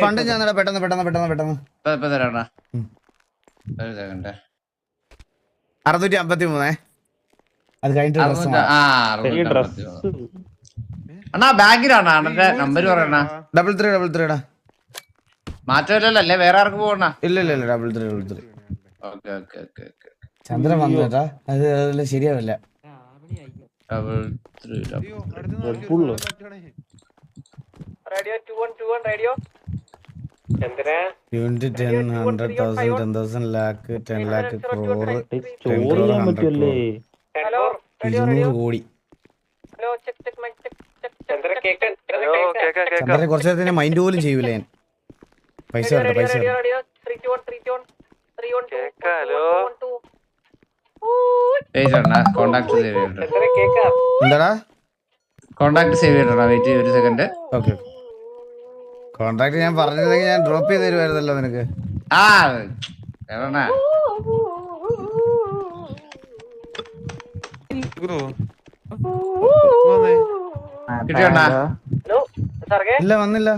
Fund ഞാൻ പെട്ടെന്ന് പെട്ടെന്ന് പെട്ടെന്ന് പെട്ടെന്ന്. അറുന്നൂറ്റി അമ്പത്തി മൂന്നേ അത് കഴിഞ്ഞിട്ട് ഡബിൾ ത്രീ ഡബിൾ ത്രീ ഇടാ മാറ്റമില്ലല്ലോ അല്ലേ വേറെ ആർക്ക് പോകണ ഇല്ല ഇല്ല ഇല്ല double three double three okay okay okay okay. Chandran വന്നു കേട്ടാ അത് അതിൽ ശരിയാവില്ല. ഡബിൾ ത്രീ ഡബിൾ അയ്യോ, അടുത്ത് Red നോക്കി Bull. ഒന്ന് മാറ്റണേ. Unit ten hundred thousand ten thousand lakh ten lakh crore ചോറ് ചെയ്യാൻ പറ്റുമല്ലേ ഇരുന്നൂറ് കോടി. ചന്ദ്രനെ കുറച്ച് നേരത്തിന് മൈൻഡ് പോലും ചെയ്യൂല? ഞാൻ പൈസ വരട്ടെ പൈസ എന്താടാ? കോണ്ടാക്ട് സേവ് ചെയ്തിട്ടാ വെയിറ്റ് ഒരു സെക്കൻഡ് ഓക്കെ കോണ്ടാക്ട് ഞാൻ പറഞ്ഞിരുന്നെങ്കിൽ ഞാൻ ഡ്രോപ്പ് ചെയ്ത് തരുമായിരുന്നല്ലോ നിനക്ക്. ആ. കിട്ടിയോണ്ണ? ഇല്ല വന്നില്ല.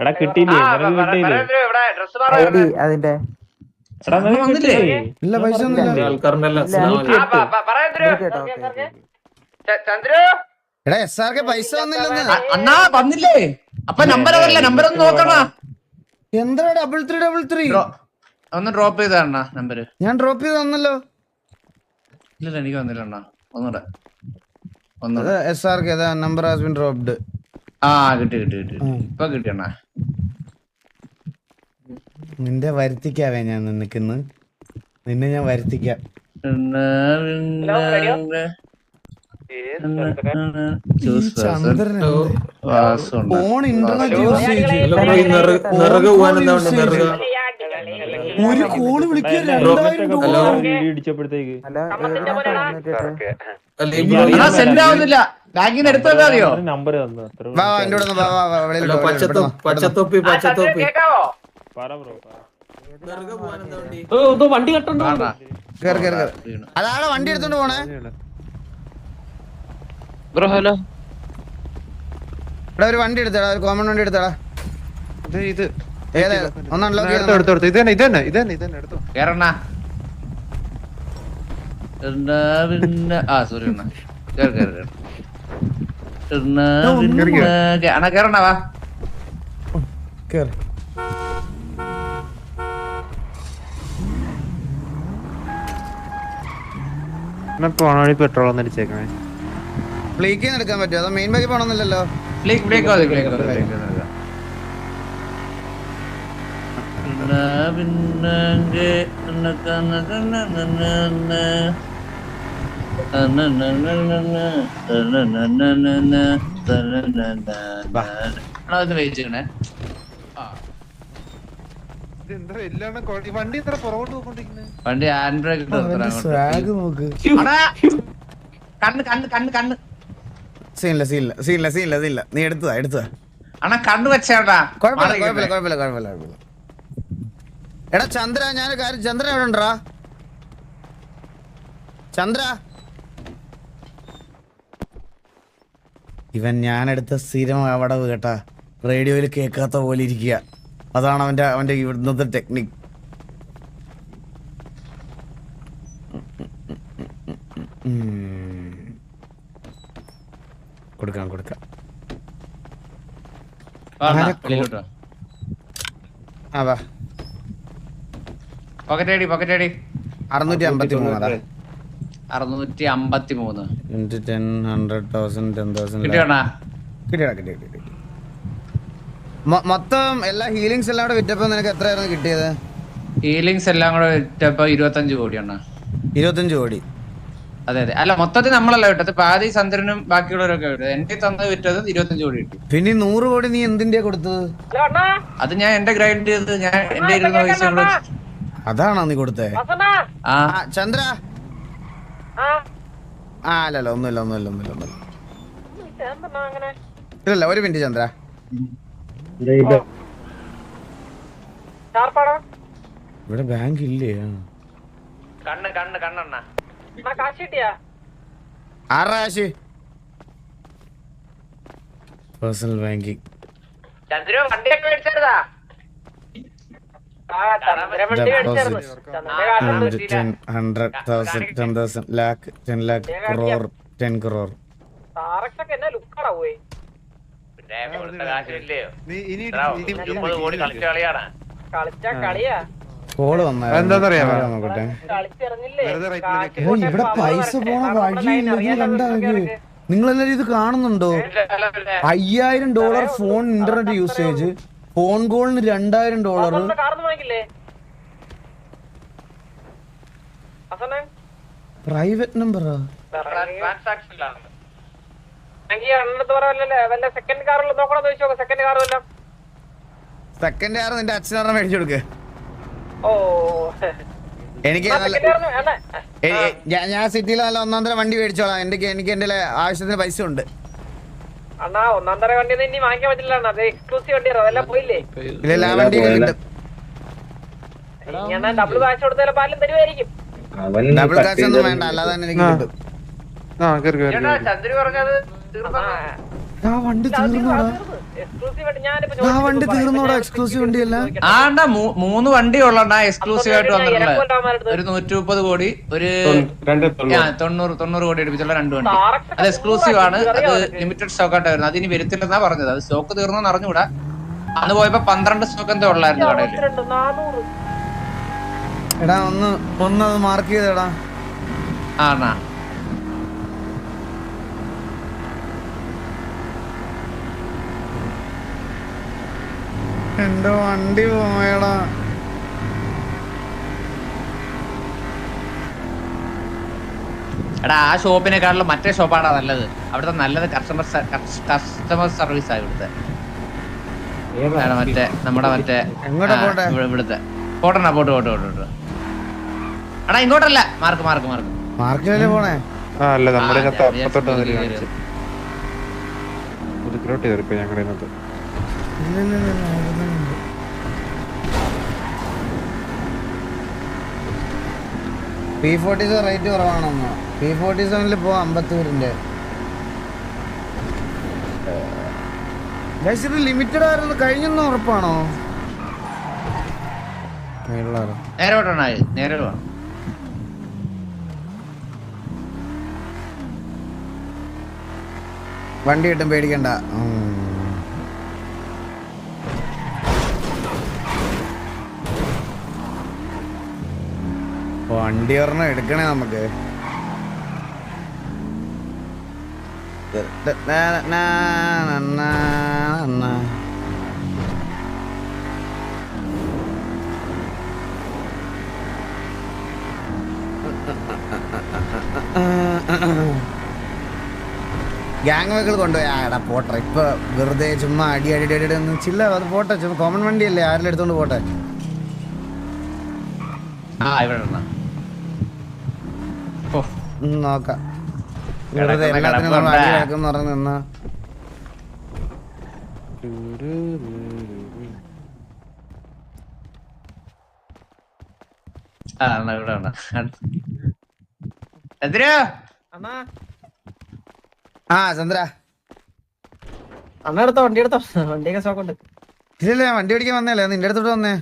എടാ കിട്ടിയില്ലേ? കിട്ടിയില്ലേ? അതിന്റെ. എടാ നിനക്ക് വന്നില്ലേ? ഇല്ല പൈസ എടാ എസ് പൈസ വന്നില്ലെന്ന്. അണ്ണാ വന്നില്ലേ? അപ്പൊ നമ്പർ അതല്ല നമ്പർ ഒന്ന് നോക്കണോ. എന്താ ഡബിൾ ത്രീ ഡബിൾ ത്രീ ഒന്ന് ഡ്രോപ്പ് ചെയ്താ അണ്ണാ നമ്പർ ഞാൻ ഡ്രോപ്പ് ചെയ്ത് തന്നല്ലോ. ഇല്ല എനിക്ക് വന്നില്ല അണ്ണാ. ഒന്നുകൂടെ. ഒന്നുകൂടെ. S R K number has been dropped ആ കിട്ടി കിട്ടി കിട്ടി. ഇപ്പൊ കിട്ടിയണ അണ്ണാ. നിന്റെ വരുത്തിക്കാവേ ഞാൻ നിനക്കിന്ന്. നിന്നെ ഞാൻ വരുത്തിക്കാം. Phone internet use phone internet ബാങ്കിന് എടുത്തു വെക്കാൻ അറിയോ? നമ്പർ പച്ചത്തൊപ്പി പച്ചത്തൊപ്പി പറ ബ്രോ വേണ്ട. കേറ് കേറ് കേറ്. അതാണ് വണ്ടി എടുത്തോണ്ട് പോണേ? ബ്രോ ഹലോ ഇവിടെ ഒരു വണ്ടി എടുത്തടാ ഒരു കോമൺ വണ്ടി എടുത്തടാ. ഇത്. അണ്ണാ കേറ് കേറ് കേറ്. എന്നാ പിന്നെ കേ- അണ്ണാ വാ. കേറ്. പോണ വഴി പെട്രോൾ ഒന്ന് അടിച്ചേക്കണേ. പ്ലീക്കിൽ നിന്ന് എടുക്കാൻ പറ്റുമോ അതോ മെയിൻ ഫ്ലീക്ക് പോണമെന്നില്ലല്ലോ ഫ്ലീക്ക് ബ്രേക്ക് മതി വണ്ടി ഇത്ര പുറകോട്ട് പോയിക്കൊണ്ടിരിക്കുന്നത് വണ്ടി ഹാൻഡ് ബ്രേക്ക് കണ്ണ് കണ്ണ് കണ്ണ് കണ്ണ്. സീനില്ല സീനില്ല സീനില്ല സീനില്ല സീനില്ല. നീ എടുത്തതാ എടുത്തതാ. അണ കണ്ണ് വെച്ചേട്ടാ കുഴപ്പമില്ല കുഴപ്പമില്ല കുഴപ്പമില്ല കുഴപ്പമില്ല കുഴപ്പമില്ല. എടാ ചന്ദ്ര ഞാൻ കാര്യം ചന്ദ്രൻ എവിടെ ഉണ്ടാ ചന്ദ്ര? ഇവൻ ഞാനെടുത്ത സ്ഥിരം അവിടെ കേട്ടാ. റേഡിയോയിൽ കേൾക്കാത്ത പോലെ ഇരിക്കുക. അതാണ് അവന്റെ അവന്റെ ഇവിടുന്നത്തെ ടെക്നിക് കൊടുക്കാം കൊടുക്കാം. അതാ പോക്കറ്റ് ഐഡി പോക്കറ്റ് ഐഡി അറുന്നൂറ്റി അമ്പത്തി മൂന്നാ അറുന്നൂറ്റി അമ്പത്തി മൂന്ന് into ten hundred thousand ten thousand കിട്ടിയോണ്ണാ കിട്ടിയടാ കിട്ടി കിട്ടി കിട്ടി മൊ- മൊത്തം എല്ലാ ഹീലിങ്സ് എല്ലാം കൂടെ വിറ്റപ്പോ നിനക്ക് എത്രയായിരുന്നു കിട്ടിയത്? ഹീലിങ്സ് എല്ലാം കൂടെ വിറ്റപ്പോ ഇരുപത്തഞ്ച് കോടിയാണ് ഇരുപത്തഞ്ച് കോടി. അതെ അതെ. അല്ല മൊത്തത്തിൽ നമ്മളല്ല വിട്ടത്. പാതി ചന്ദ്രനും ബാക്കിയുള്ളവരൊക്കെ വിട്ടത്. എന്റെ തന്നത് വിറ്റത് ഇരുപത്തഞ്ച് കോടി കിട്ടി. പിന്നെ നൂറ് കോടി നീ എന്തിന്റെ കൊടുത്തത്? അത് ഞാൻ എന്റെ ഗ്രൈൻഡ് ചെയ്ത് ഞാൻ എന്റെ ഇരുന്ന പൈസ അതാണോ നീ കൊടുത്തേ? ആ. ആ ചന്ദ്ര! ആ. അല്ലല്ല ഒന്നുമില്ല ഒന്നുമില്ല ഒന്നുമില്ല ഒന്നുമില്ല. ഇല്ലല്ല ഒരു മിനിറ്റ് ചന്ദ്ര. ഇവിടെ ബാങ്ക് ഇല്ലേ. കണ്ണ് കണ്ണ് കണ്ണെണ്ണ. ആറാ കാശ് പേഴ്സണൽ ബാങ്കിങ് ചന്ദ്രു വണ്ടിയൊക്കെ മേടിച്ചതാ ten hundred thousand ten thousand lakh ten lakh crore ten crore call ഇവിടെ പൈസ പോണ വഴിയില്ല കണ്ടാ നിങ്ങളെല്ലാരും ഇത് കാണുന്നുണ്ടോ? അയ്യായിരം dollar phone internet usage phone കോളിന് രണ്ടായിരം ഡോളർ പ്രൈവറ്റ് നമ്പറാ സെക്കൻഡ് കാർ വല്ലതും സെക്കൻഡ് കാർ നിന്റെ അച്ഛനറിനെ മേടിച്ചു കൊടുക്ക്. ഓ. എനിക്ക് ഞാൻ- സിറ്റിയിൽ നല്ല ഒന്നാന്തര വണ്ടി മേടിച്ചോളാം. എനിക്ക് എനിക്ക് എന്റെ ആവശ്യത്തിന് പൈസ ഉണ്ട്. അണ്ണാ ഒന്നാം തര വണ്ടി ഒന്നും ഇനി വാങ്ങിക്കാൻ പറ്റില്ല അണ്ണാ അത് എക്സ്ക്ലൂസീവ് വണ്ടിയാണ് അതെല്ലാം പോയില്ലേ? ഇല്ല വണ്ടി ഇങ്ങനെ ഡബിൾ കാശ് കൊടുത്താലും പാലും തരുമായിരിക്കും ഡബിൾ കാശ് ഒന്നും വേണ്ട അല്ലാതെ തന്നെ എനിക്ക് കിട്ടും. ചന്ദ്രു പറഞ്ഞത് തീർന്നു ആ വണ്ടി തീർന്നോടാ ആ വണ്ടി തീർന്നോടാ എക്സ്ക്ലൂസീവ് വണ്ടിയല്ല. ആണ്ടാ മൂന്ന് വണ്ടി ഉള്ളണ്ടാ എക്സ്ക്ലൂസീവ് ആയിട്ട് വന്നിട്ടുള്ള. ഒരു നൂറ്റി മുപ്പത് കോടി ഒരു ആ, തൊണ്ണൂറ് തൊണ്ണൂറ് കോടി അടുപ്പിച്ചുള്ള രണ്ട് വണ്ടി. അത് എക്സ്ക്ലൂസീവ് ആണ്. അത് ലിമിറ്റഡ് സ്റ്റോക്ക് ആയിട്ട് വരുന്നത്. അതിന് വരുത്തില്ലെന്നാ പറഞ്ഞത്. അത് സ്റ്റോക്ക് തീർന്നു അറിഞ്ഞുകൂടാ. അന്ന് പോയപ്പോ പന്ത്രണ്ട് സ്റ്റോക്ക് എന്തോ ഉള്ളായിരുന്നു കടയിൽ എടാ ഒന്ന് ഒന്ന് അത് മാർക്ക് ചെയ്തടാ. ആ എന്റെ വണ്ടി പോയടാ. എടാ ആ ഷോപ്പിനെക്കാളും മറ്റേ ഷോപ്പാണ് നല്ലത്. അവിടുത്തെ നല്ലത് കസ്റ്റമർ കസ്റ്റമർ സർവീസ് ആണ് ഇവിടുത്തെ. മറ്റേ നമ്മുടെ മറ്റേ എങ്ങോട്ടാ ആ, പോട്ടെ? ഇവിടെ- ഇവിടുത്തെ. പോട്ടണ പോട്ട് പോട്ട് പോട്ട് പോട്ട്. എടാ ഇങ്ങോട്ടല്ല. Mark mark mark. മാർക്കിലല്ലേ പോണേ? ആ അല്ല നമ്മുടെ ആ, ഇതിനകത്ത് അപ്പത്തോട്ട് കയറിപ്പോ ഞങ്ങളുടെ ഇതിനകത്ത്. പി ഫോർട്ടി സെവൻ റേറ്റ് കുറവാണെന്നോ. പി ഫോർട്ടി സെവനിൽ പോവാം അമ്പത്തൂരിന്റെ ലിമിറ്റഡ് ആയിരുന്നു. കഴിഞ്ഞെന്ന് ഉറപ്പാണോ? നേരെ നേരെ വണ്ടി കിട്ടും പേടിക്കണ്ട. വണ്ടി ഒരെണ്ണം എടുക്കണേ നമുക്ക്. ഗ്യാങ് വെഹിക്കിൾ കൊണ്ടുപോയി? ആടാ പോട്ടെ ഇപ്പൊ വെറുതെ ചുമ്മാ അടി അടി അടി അടി ചില്ല. അത് പോട്ടെ ചുമ്മാ കോമൺ വണ്ടിയല്ലേ ആരെല്ലാം എടുത്തോണ്ട് പോട്ടെ? ആ ഇവിടെ നോക്കാം. വെറുതെ കിടക്കുന്ന എല്ലാത്തിനും നമ്മൾ അടി കിടക്കുന്ന പറഞ്ഞ് നിന്നാ. ആ വേണ്ട ചന്ദ്ര? അണ്ണ. എടുത്തോ വണ്ടി എടുത്തോ. വണ്ടിയൊക്കെ സ്റ്റോക്ക് ഉണ്ട് ഇല്ലല്ല വണ്ടി ഓടിക്കാൻ വന്നല്ലേ നിന്റെ അടുത്തോട്ട് വന്നേ.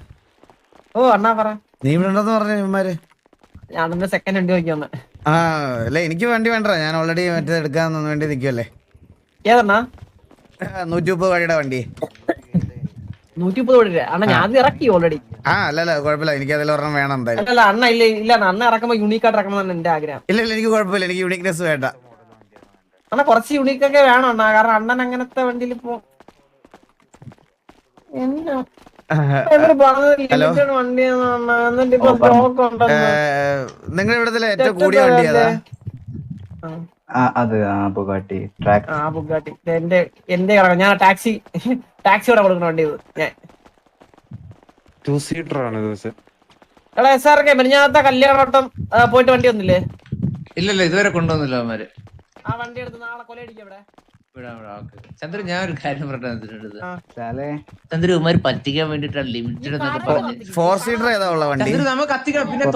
ഓ അണ്ണാ പറ. നീ ഇവിടെ ഉണ്ടെന്ന് പറഞ്ഞു ഇവന്മാര്. സെക്കൻഡ് വണ്ടി നോക്കി വന്നെ. ആ അല്ല എനിക്ക് വണ്ടി വേണ്ട ഞാൻ ഓൾറെഡി മറ്റേ എടുക്കാൻ വേണ്ടി നിൽക്കുമല്ലേ ഏതണ്ണാ നൂറ്റി മുപ്പത് വഴിയുടെ വണ്ടി. നൂറ്റി മുപ്പത് കോടി അണ്ണ ഞാൻ അത് ഇറക്കി ഓൾറെഡി ആ അല്ലല്ല കുഴപ്പമില്ല. എനിക്ക് അതിൽ ഒരെണ്ണം വേണം എന്തായാലും. അല്ല അണ്ണ ഇല്ല ഇല്ല അണ്ണ അണ്ണ ഇറക്കുമ്പോ യൂണീക്ക് ആയിട്ട് ഇറക്കണം എന്നാണ് എന്റെ ആഗ്രഹം. ഇല്ല ഇല്ല എനിക്ക് കുഴപ്പമില്ല. എനിക്ക് യൂണിക്നെസ് വേണ്ട. അണ്ണ കുറച്ച് യൂണീക്ക് ഒക്കെ വേണം അണ്ണ. കാരണം അണ്ണൻ അങ്ങനത്തെ വണ്ടിയിൽ പോ എന്നാ? നിങ്ങളുടെ ഇവിടത്തിലെ ഏറ്റവും കൂടിയ വണ്ടി ഏതാ? അത് ആ ബുഗാട്ടി ആ ബുഗാട്ടി. എന്റെ എന്റെ ഞാൻ ടാക്സി ടാക്സി ഇവിടെ കൊടുക്കുന്ന വണ്ടി ഞാൻ. ടു സീറ്റർ ആണ് എടാ എസ് ആർ കെ മെനിഞ്ഞാത്ത കല്യാണോട്ടം പോയിട്ട് വണ്ടി വന്നില്ലേ? ഇല്ലല്ല ഇതുവരെ കൊണ്ടുവന്നില്ല അവന്മാര്. ആ വണ്ടി എടുത്ത് നാളെ കൊലയടിക്കും ഇവിടെ. ചന്ദ്രു ഞാൻ ഒരു കാര്യം പറഞ്ഞത് ചന്ദ്ര ഉമാര് പറ്റിക്കാൻ വേണ്ടിട്ടാണ് ലിമിറ്റഡ് എന്നൊക്കെ പറഞ്ഞത് ഫോർ സീറ്റർ ഏതാ ഉള്ള വണ്ടി? ചന്ദ്രു നമ്മ കത്തിക്കണം. പിന്നെ.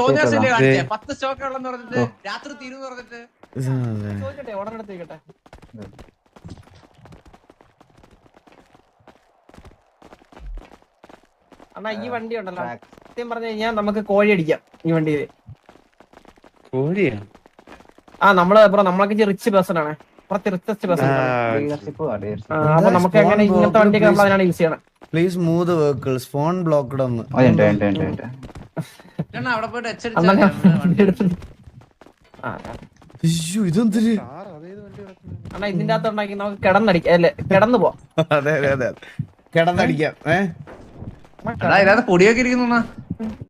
പത്ത് സ്റ്റോക്ക് ഉള്ളെന്ന് പറഞ്ഞിട്ട് രാത്രി തീരും പറഞ്ഞിട്ട്. ചോദിക്കട്ടെ ഉടനെ എടുത്ത് അണ്ണാ ഈ വണ്ടി ഉണ്ടല്ലോ. സത്യം പറഞ്ഞു കഴിഞ്ഞാൽ നമുക്ക് കോഴി അടിക്കാം ഈ വണ്ടിയിൽ കോഴിയാ? ആ നമ്മൾ നമ്മളൊക്കെ റിച്ച് പേഴ്സൺ ആണ്. കുറച്ച് അപ്പൊ നമുക്ക് എങ്ങനെ ഇങ്ങനത്തെ വണ്ടിയൊക്കെ നമ്മൾ അതിനാണ് യൂസ് ചെയ്യണം? Please move vehicles phone blocked ഒന്ന്. അയ്യോ ഇതെന്തിരി അണ്ണാ ഇതിന്റെ അകത്ത് ഉണ്ടാക്കി നമുക്ക് കിടന്നടിക്കാം. അല്ലേ കിടന്നു പോവാം. അതെ അതെ അതെ കിടന്നടിക്കാം ഏഹ് പൊടിയൊക്കെ ഇരിക്കുന്നു